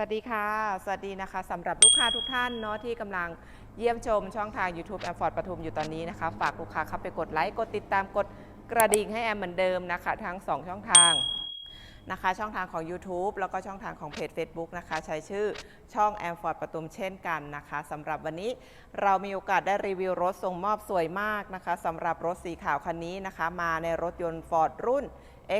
วัสดีค่ะ สวัสดีนะคะสำหรับลูกค้าทุกท่านเนาะที่กำลังเยี่ยมชมช่องทาง YouTube แอมฟอร์ดปทุมอยู่ตอนนี้นะคะ ฝากลูกค้าเข้าไปกดไลค์กดติดตามกดกระดิ่งให้แอมเหมือนเดิมนะคะ ทั้ง 2 ช่องทางนะคะ ช่องทางของ YouTube แล้วก็ช่องทางของเพจ Facebook นะคะ ใช้ชื่อช่องแอมฟอร์ดปทุมเช่นกันนะคะสำหรับวันนี้เรามีโอกาสได้รีวิวรถส่งมอบสวยมากนะคะสำหรับรถสีขาวคันนี้นะคะ มาในรถยนต์ Ford รุ่น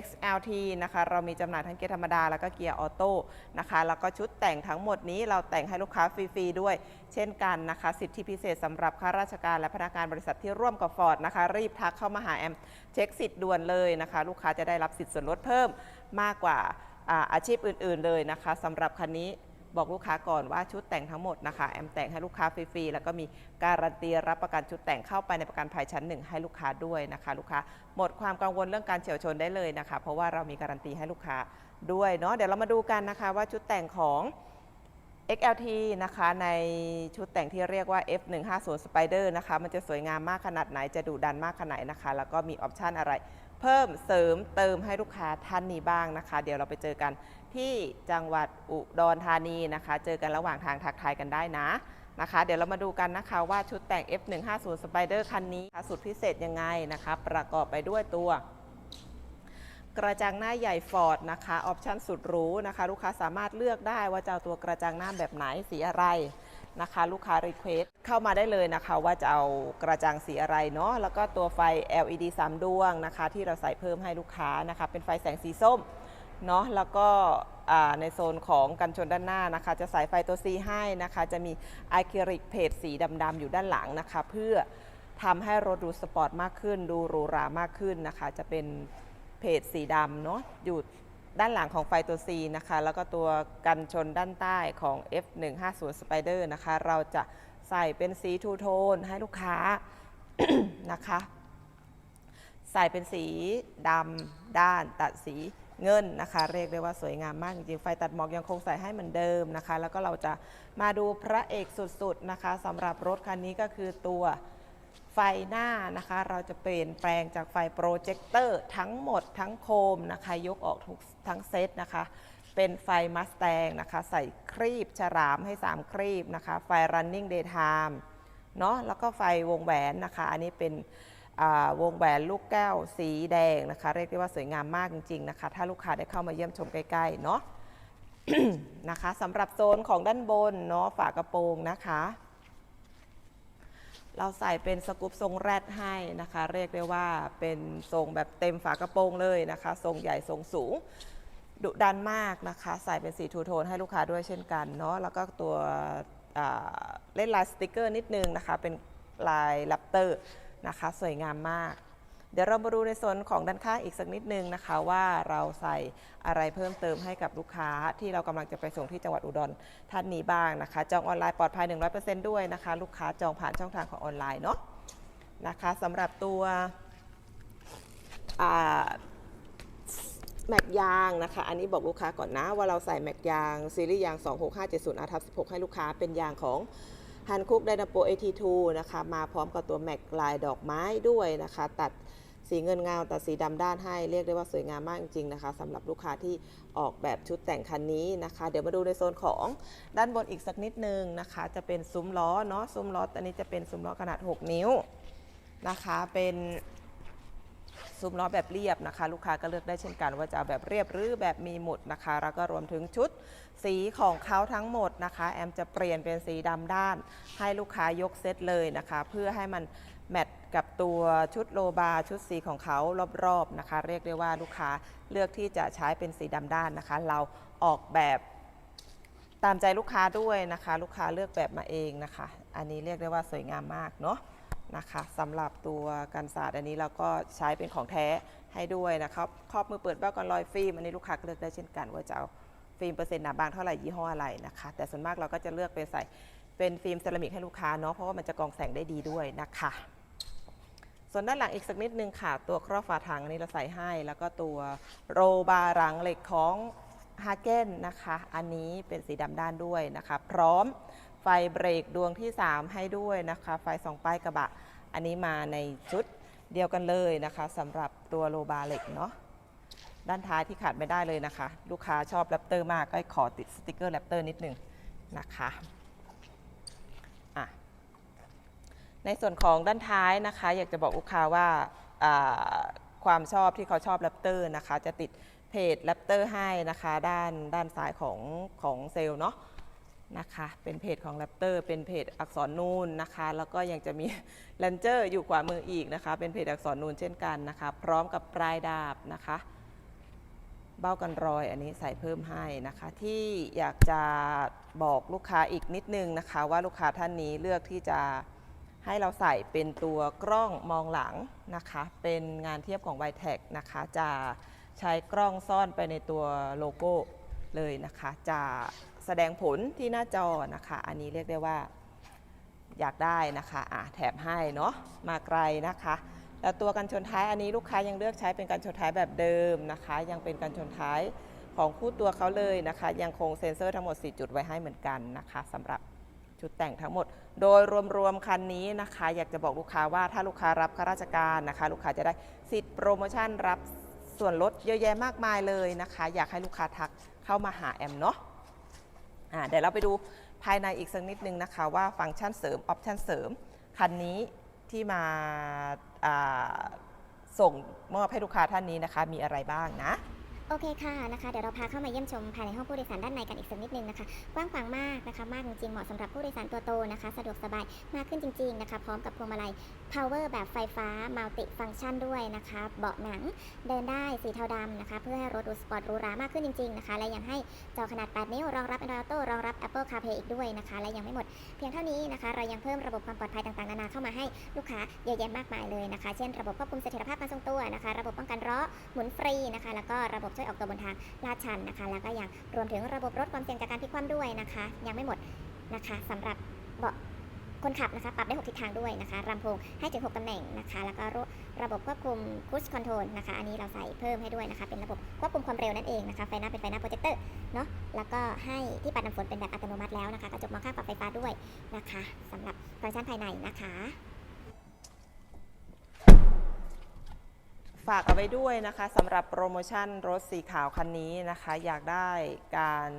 XLT นะคะเรามีจำหน่ายทั้งเกียร์ธรรมดา แล้วก็เกียร์ออโต้นะคะแล้วก็ชุดแต่งทั้งหมดนี้เราแต่งให้ลูกค้าฟรีๆด้วย เช่นกันนะคะ สิทธิพิเศษสำหรับข้าราชการและพนักงานบริษัทที่ร่วมกับฟอร์ดนะคะ รีบทักเข้ามาหาแอม เช็คสิทธิ์ด่วนเลยนะคะ ลูกค้าจะได้รับสิทธิ์ส่วนลดเพิ่มมากกว่าอาอาชีพอื่น ๆ เลยนะคะสำหรับคันนี้ บอกลูกค้าก่อนว่าชุดแต่งทั้งหมดนะคะ แอมแต่งให้ลูกค้าฟรีๆ แล้วก็มีการันตีรับประกันชุดแต่งเข้าไปในประกันภัยชั้นหนึ่งให้ลูกค้าด้วยนะคะ ลูกค้าหมดความกังวลเรื่องการเฉียวชนได้เลยนะคะ เพราะว่าเรามีการันตีให้ลูกค้าด้วยเนาะเดี๋ยวเรามาดูกันนะคะว่าชุดแต่งของ XLT นะคะในชุดแต่งที่เรียกว่า F150 Spider นะคะมันจะสวยงามมากขนาดไหนจะดุดันมากขนาดไหนนะคะ แล้วก็มีออปชันอะไร เพิ่มเสริมเติมให้ลูกค้าท่านนี้บ้างนะคะ เดี๋ยวเราไปเจอกัน ที่จังหวัดอุดรธานีนะคะ เจอกันระหว่างทางทักทายกันได้นะนะคะ เดี๋ยวเรามาดูกันนะคะว่าชุดแต่ง F150 Spider คันนี้สุดพิเศษยังไงนะคะ ประกอบไปด้วยตัวกระจังหน้าใหญ่ฟอร์ดนะคะออปชั่นสุดหรูนะคะ ลูกค้าสามารถเลือกได้ว่าจะเอาตัวกระจังหน้าแบบไหนสีอะไรนะคะ ลูกค้ารีเควสเข้ามาได้เลยนะคะ ว่าจะเอากระจังสีอะไรเนาะแล้วก็ตัวไฟ LED 3 ดวงนะคะ ที่เราใส่เพิ่มให้ลูกค้านะคะ เป็นไฟแสงสีส้ม เนาะแล้วก็ในโซนของกันชนด้านหน้านะคะ จะใส่ไฟตัว C ให้นะคะ จะมีอะคริลิกเพจสีดำๆอยู่ด้านหลังนะคะ เพื่อทำให้รถดูสปอร์ตมากขึ้น ดูหรูหรามากขึ้นนะคะ จะเป็นเพจสีดำเนาะอยู่ด้านหลังของไฟตัว C นะคะ แล้วก็ตัวกันชนด้านใต้ของ F150 Spider นะคะ เราจะใส่เป็นสีทูโทนให้ลูกค้านะคะ ใส่เป็นสีดำด้านตัดสี เงินนะคะ เรียกได้ว่าสวยงามมากจริงๆ ไฟตัดหมอกยังคงใส่ให้เหมือนเดิมนะคะ แล้วก็เราจะมาดูพระเอกสุดๆนะคะสำหรับรถคันนี้ก็คือตัวไฟหน้านะคะ เราจะเปลี่ยนแปลงจากไฟโปรเจคเตอร์ทั้งหมดทั้งโคมนะคะ ยกออกทุกทั้งเซตนะคะ เป็นไฟมัสแตงนะคะ ใส่ครีบฉลามให้ 3 ครีบนะคะ ไฟ running daytime เนาะแล้วก็ไฟวงแหวนนะคะ อันนี้เป็น วงแหวนลูกแก้วสีแดงนะคะ เรียกได้ว่าสวยงามมากจริงๆนะคะ ถ้าลูกค้าได้เข้ามาเยี่ยมชมใกล้ๆเนาะนะคะสำหรับโซนของด้านบนเนาะฝากระโปรงนะคะ เราใส่เป็นสกูปทรงแรดให้นะคะ เรียกได้ว่าเป็นทรงแบบเต็มฝากระโปรงเลยนะคะ ทรงใหญ่ทรงสูงดุดันมากนะคะ ใส่เป็นสีทูโทนให้ลูกค้าด้วยเช่นกันเนาะแล้วก็ตัวเล่นลายสติกเกอร์นิดนึงนะคะ เป็นลายแรปเตอร์ นะคะ สวยงามมาก เดี๋ยวเรามาดูในส่วนของด้านข้างอีกสักนิดนึงนะคะ ว่าเราใส่อะไรเพิ่มเติมให้กับลูกค้าที่เรากำลังจะไปส่งที่จังหวัดอุดรท่านนี้บ้างนะคะ จองออนไลน์ปลอดภัย 100%ด้วยนะคะ ลูกค้าจองผ่านช่องทางของออนไลน์เนาะนะคะสำหรับตัวแม็กยางนะคะ อันนี้บอกลูกค้าก่อนนะว่าเราใส่แม็กยางซีรีส์ยาง 26570 r ทับ16 ให้ลูกค้าเป็นยางของ ฮันคุกไดนาโป AT2 นะคะ มาพร้อมกับตัวแม็กลายดอกไม้ด้วยนะคะ ตัดสีเงินเงาตัดสีดำด้านให้เรียกได้ว่าสวยงามมากจริงๆนะคะสำหรับลูกค้าที่ออกแบบชุดแต่งคันนี้นะคะ เดี๋ยวมาดูในโซนของด้านบนอีกสักนิดนึงนะคะ จะเป็นซุ้มล้อเนาะซุ้มล้ออันนี้จะเป็นซุ้มล้อขนาด 6 นิ้วนะคะ เป็น ซุ้มล้อแบบเรียบนะคะ ลูกค้าก็เลือกได้เช่นกัน ว่าจะเอาแบบเรียบหรือแบบมีหมุดนะคะ แล้วก็รวมถึงชุดสีของเขาทั้งหมดนะคะ แอมจะเปลี่ยนเป็นสีดำด้าน ให้ลูกค้ายกเซตเลยนะคะ เพื่อให้มันแมทกับตัวชุดโลบาร์ชุดสีของเขารอบๆนะคะ เรียกได้ว่าลูกค้าเลือกที่จะใช้เป็นสีดำด้านนะคะ เราออกแบบตามใจลูกค้าด้วยนะคะ ลูกค้าเลือกแบบมาเองนะคะ อันนี้เรียกได้ว่าสวยงามมากเนาะ นะคะสำหรับตัวกันศาสตร์อันนี้เราก็ใช้เป็นของแท้ให้ด้วยนะครับครอบมือเปิดเบ้ากันรอยฟิล์มอันนี้ลูกค้าเลือกได้เช่นกัน ว่าจะเอาฟิล์มเปอร์เซ็นต์หนาบางเท่าไหร่ยี่ห้ออะไรนะคะ แต่ส่วนมากเราก็จะเลือกเป็นใส่เป็นฟิล์มเซรามิกให้ลูกค้าเนาะเพราะว่ามันจะกรองแสงได้ดีด้วยนะคะ ส่วนด้านหลังอีกสักนิดนึงค่ะ ตัวครอบฝาถังอันนี้เราใส่ให้ แล้วก็ตัวโรบาร์หลังเหล็กของฮาเกนนะคะ อันนี้เป็นสีดำด้านด้วยนะคะ พร้อม ไฟเบรกดวงที่ 3 ให้ด้วยนะคะ ไฟสองป้ายกระบะ อันนี้มาในชุดเดียวกันเลยนะคะสำหรับตัวโลบาร์เหล็กเนาะด้านท้ายที่ขาดไม่ได้เลยนะคะ ลูกค้าชอบแรปเตอร์มากก็ขอติดสติกเกอร์แรปเตอร์นิดหนึ่งนะคะะในส่วนของด้านท้ายนะคะ อยากจะบอกลูกค้าว่าอ่าความชอบที่เขาชอบแรปเตอร์นะคะ จะติดเพจแรปเตอร์ให้นะคะ ด้านด้านซ้ายของของเซลล์เนาะ นะคะ เป็นเพจของ r รปเตอร์เป็นเพจอักษรนูนนะคะ แล้วก็ยังจะมีแลนเจอร์อยู่ขวามืออีกนะคะ เป็นเพจอักษรนูนเช่นกันนะคะ พร้อมกับปลายดาบนะคะ เบ้ากันรอยอันนี้ใส่เพิ่มให้นะคะ ที่อยากจะบอกลูกค้าอีกนิดนึงนะคะ ว่าลูกค้าท่านนี้เลือกที่จะให้เราใส่เป็นตัวกล้องมองหลังนะคะ เป็นงานเทียบของ y t e c นะคะ จะใช้กล้องซ่อนไปในตัวโลโก้เลยนะคะ จะ สดงผลที่หน้าจอนะคะ อันนี้เรียกได้ว่าอยากได้นะคะอะแถมให้เนาะมาไกลนะคะ แล้วตัวกันชนท้ายอันนี้ลูกค้ายังเลือกใช้เป็นกันชนท้ายแบบเดิมนะคะ ยังเป็นกันชนท้ายของคู่ตัวเขาเลยนะคะ ยังคงเซ็นเซอร์ทั้งหมด 4 จุดไว้ให้เหมือนกันนะคะสำหรับชุดแต่งทั้งหมด โดยรวมๆคันนี้นะคะ อยากจะบอกลูกค้าว่าถ้าลูกค้ารับข้าราชการนะคะ ลูกค้าจะได้สิทธิ์โปรโมชั่นรับส่วนลดเยอะแยะมากมายเลยนะคะ อยากให้ลูกค้าทักเข้ามาหาแอมเนาะ อ่าเดี๋ยวเราไปดูภายในอีกสักนิดนึงนะคะว่าฟังก์ชันเสริมออปชันเสริม คันนี้ที่มาาส่งมอบให้ลูกค้าท่านนี้นะคะ มีอะไรบ้างนะ โอเคค่ะนะคะเดี๋ยวเราพาเข้ามาเยี่ยมชมภายในห้องผู้โดยสารด้านในกันอีกสักนิดนึงนะคะกว้างขวางมากนะคะมากจริงๆเหมาะสำหรับผู้โดยสารตัวโตนะคะ สะดวกสบายมากขึ้นจริงๆนะคะ พร้อมกับพวงมาลัย power แบบไฟฟ้า multi function ด้วยนะคะ เบาะหนังเดินได้สีเทาดำนะคะ เพื่อให้รถดูสปอร์ตหรูหรามากขึ้นจริงๆนะคะและยังให้จอขนาด 8 นิ้วรองรับ Android Auto รองรับ Apple CarPlay อีกด้วยนะคะ และยังไม่หมด เพียงเท่านี้นะคะ เรายังเพิ่มระบบความปลอดภัยต่างๆนานาเข้ามาให้ลูกค้าเยอะแยะมากมายเลยนะคะ เช่น ระบบควบคุมเสถียรภาพการทรงตัวนะคะ ระบบป้องกันล้อหมุนฟรีนะคะ แล้วก็ระบบช่วยออกตัวบนทางลาดชันนะคะ แล้วก็ยังรวมถึงระบบลดความเสี่ยงจากการพลิกคว่ำด้วยนะคะ ยังไม่หมดนะคะสำหรับเบาะคนขับนะคะ ปรับได้ 6 ทิศทางด้วยนะคะลำโพงให้ถึง 6 ตำแหน่งนะคะ แล้วก็ระระบบควบคุม Cruise Control นะคะ อันนี้เราใส่เพิ่มให้ด้วยนะคะ เป็นระบบควบคุมความเร็วนั่นเองนะคะ ไฟหน้าเป็นไฟหน้าโปรเจคเตอร์เนาะ แล้วก็ให้ที่ปัดน้ำฝนเป็นแบบอัตโนมัติแล้วนะคะ กระจกมองข้างปรับไฟฟ้าด้วยนะคะสำหรับฟังก์ชันภายในนะคะ ฝากเอาไว้ด้วยนะคะสำหรับโปรโมชั่นรถสีขาวคันนี้นะคะ อยากได้การ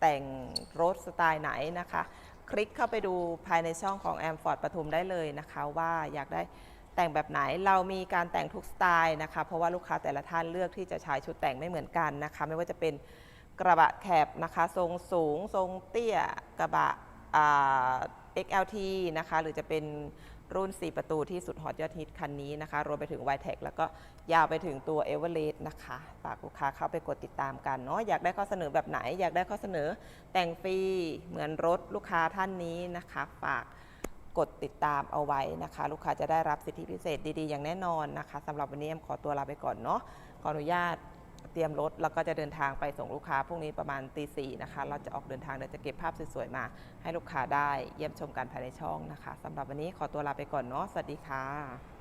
แต่งรถสไตล์ไหนนะคะ คลิกเข้าไปดูภายในช่องของแอมฟอร์ดปทุมได้เลยนะคะ ว่าอยากได้แต่งแบบไหนเรามีการแต่งทุกสไตล์นะคะ เพราะว่าลูกค้าแต่ละท่านเลือกที่จะใช้ชุดแต่งไม่เหมือนกันนะคะ ไม่ว่าจะเป็นกระบะแคบนะคะ ทรงสูง ทรงเตี้ยกระบะอ่า XLT นะคะ หรือจะเป็น รุ่น 4 ประตูที่สุดฮอตยอดฮิตคันนี้นะคะ รวมไปถึง y t e c แล้วก็ยาวไปถึงตัว e v e r e s t นะคะฝากลูกค้าเข้าไปกดติดตามกันเนาะอยากได้ข้อเสนอแบบไหน อยากได้ข้อเสนอแต่งฟรีเหมือนรถลูกค้าท่านนี้นะคะ ฝากกดติดตามเอาไว้นะคะ ลูกค้าจะได้รับสิทธิพิเศษดีๆ อย่างแน่นอนนะคะสำหรับวันนี้แอมขอตัวลาไปก่อนเนาะขออนุญาต เตรียมรถแล้วก็จะเดินทางไปส่งลูกค้าพรุ่งนี้ประมาณตีสี่นะคะเราจะออกเดินทางเดี๋ยวจะเก็บภาพสวยๆมา ให้ลูกค้าได้เยี่ยมชมกันภายในช่องนะคะสำหรับวันนี้ขอตัวลาไปก่อนเนาะสวัสดีค่ะ